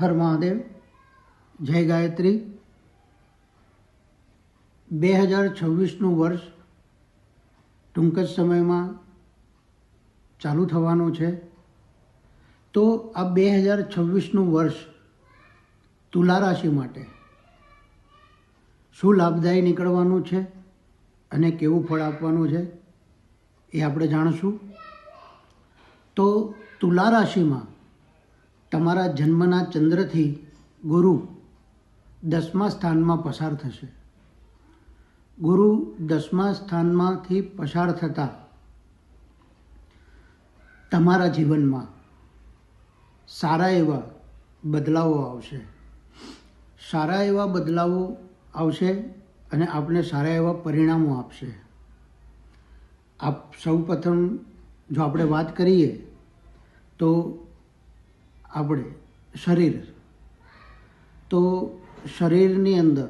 હર મહાદેવ જય ગાયત્રી. બે હજાર છવ્વીસનું વર્ષ ટૂંક જ સમયમાં ચાલુ થવાનું છે. તો આ બે હજાર છવ્વીસનું વર્ષ તુલા રાશિ માટે શું લાભદાયી નીકળવાનું છે અને કેવું ફળ આપવાનું છે એ આપણે જાણશું. તો તુલા રાશિમાં તમારા જન્મના ચંદ્રથી ગુરુ દસમા સ્થાનમાં પસાર થશે. ગુરુ દસમા સ્થાનમાંથી પસાર થતાં તમારા જીવનમાં સારા એવા બદલાવો આવશે. સારા એવા બદલાવો આવશે અને આપને સારા એવા પરિણામો આપશે. આપ સૌ પ્રથમ જો આપણે વાત કરીએ તો આપણે શરીર. તો શરીરની અંદર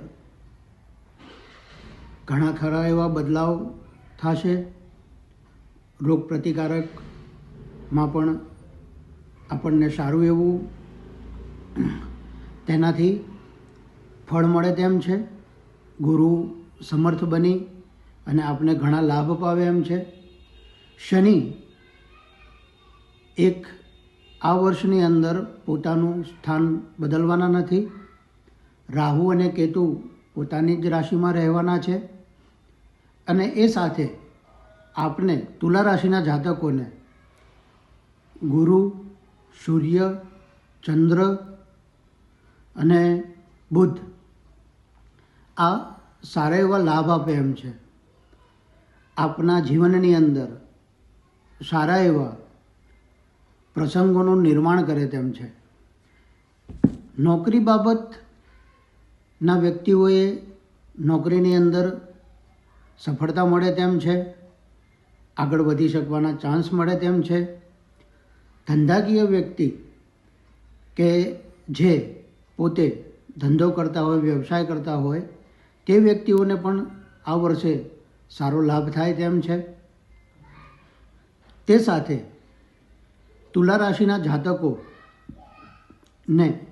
ઘણા ખરા એવા બદલાવ થશે? રોગ પ્રતિકારકમાં પણ આપણને સારું એવું તેનાથી ફળ મળે તેમ છે? ગુરુ સમર્થ બની અને આપને ઘણા લાભ પાવે એમ છે? શનિ એક આ વર્ષની અંદર પોતાનું સ્થાન બદલવાના નથી. રાહુ અને કેતુ પોતાની જ રાશિમાં રહેવાના છે અને એ સાથે આપને તુલા રાશિના જાતકોને ગુરુ, સૂર્ય, ચંદ્ર અને બુધ આ સારા એવા લાભ આપે એમ છે. આપના જીવનની અંદર સારા એવા પ્રસંગોનું નિર્માણ કરે તેમ છે. નોકરી બાબતના વ્યક્તિઓએ નોકરીની અંદર સફળતા મળે તેમ છે, આગળ વધી શકવાના ચાન્સ મળે તેમ છે. ધંધાકીય વ્યક્તિ કે જે પોતે ધંધો કરતા હોય, વ્યવસાય કરતા હોય, તે વ્યક્તિઓને પણ આ વર્ષે સારો લાભ થાય તેમ છે. તે સાથે તુલા રાશિના જાતકો ને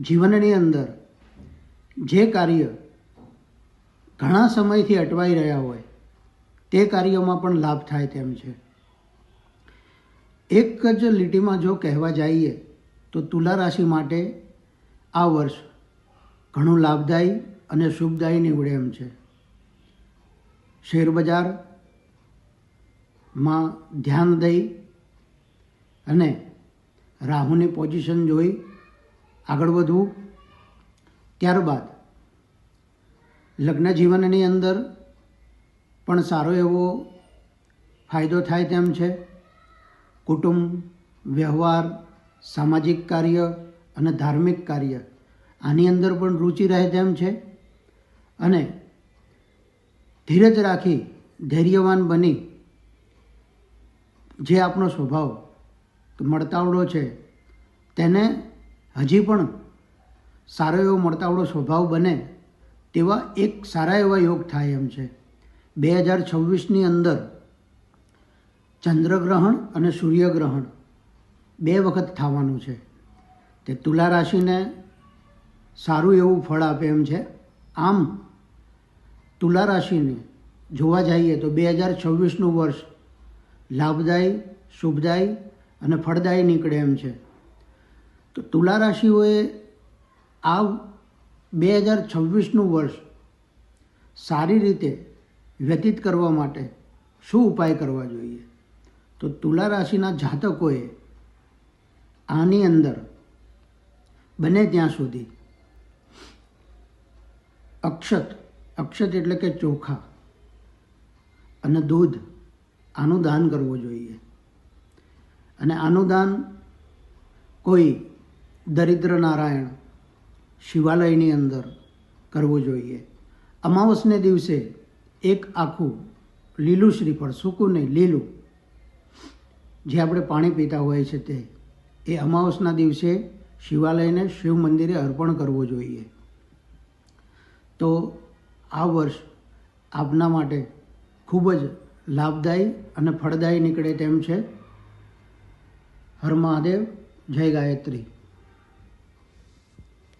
જીવનની અંદર જે કાર્ય ઘણા સમયથી અટવાઈ રહ્યા હોય, તે કાર્યોમાં પણ લાભ થાય તેમ છે. એક જ લીટીમાં જો કહેવા જઈએ, તો તુલા રાશિ માટે આ વર્ષ ઘણું લાભદાયી અને શુભદાયી નીવડે એમ છે. શેરબજારમાં ધ્યાન દઈ અને રાહુની પોઝિશન જોઈ આગળ વધવું. ત્યારબાદ લગ્ન જીવનની અંદર પણ સારો એવો ફાયદો થાય તેમ છે. કુટુંબ, વ્યવહાર, સામાજિક કાર્ય અને ધાર્મિક કાર્ય આની અંદર પણ રુચિ રહે તેમ છે. અને ધીરજ રાખી ધૈર્યવાન બની જે આપણો સ્વભાવ મળતાવડો છે. તેને હજી પણ સારો એવો મળતાવડો સ્વભાવ બને તેવા એક સારા એવા યોગ થાય એમ છે. બે હજાર છવ્વીસની અંદર ચંદ્રગ્રહણ અને સૂર્યગ્રહણ બે વખત થવાનું છે. તે તુલા રાશિને સારું એવું ફળ આપે એમ છે. આમ તુલા રાશિને જોવા જઈએ તો બે હજાર છવ્વીસનું વર્ષ લાભદાયી, શુભદાયી અને ફળદાયી નીકળે એમ છે. તો તુલા રાશિઓએ આ બે હજાર છવ્વીસનું વર્ષ સારી રીતે વ્યતીત કરવા માટે શું ઉપાય કરવા જોઈએ? તો તુલા રાશિના જાતકોએ આની અંદર બને ત્યાં સુધી અક્ષત અક્ષત એટલે કે ચોખા અને દૂધ આનું દાન કરવું જોઈએ. અને આનું કોઈ દરિદ્ર નારાયણ શિવાલયની અંદર કરવું જોઈએ. અમાવસને દિવસે એક આખું લીલું શ્રીફળ, સૂકું નહીં, લીલું, જે આપણે પાણી પીતા હોય છે તે, એ અમાવસના દિવસે શિવાલયને શિવ મંદિરે અર્પણ કરવું જોઈએ. તો આ વર્ષ આપના માટે ખૂબ જ લાભદાયી અને ફળદાયી નીકળે તેમ છે. હર મહાદેવ જય ગાયત્રી.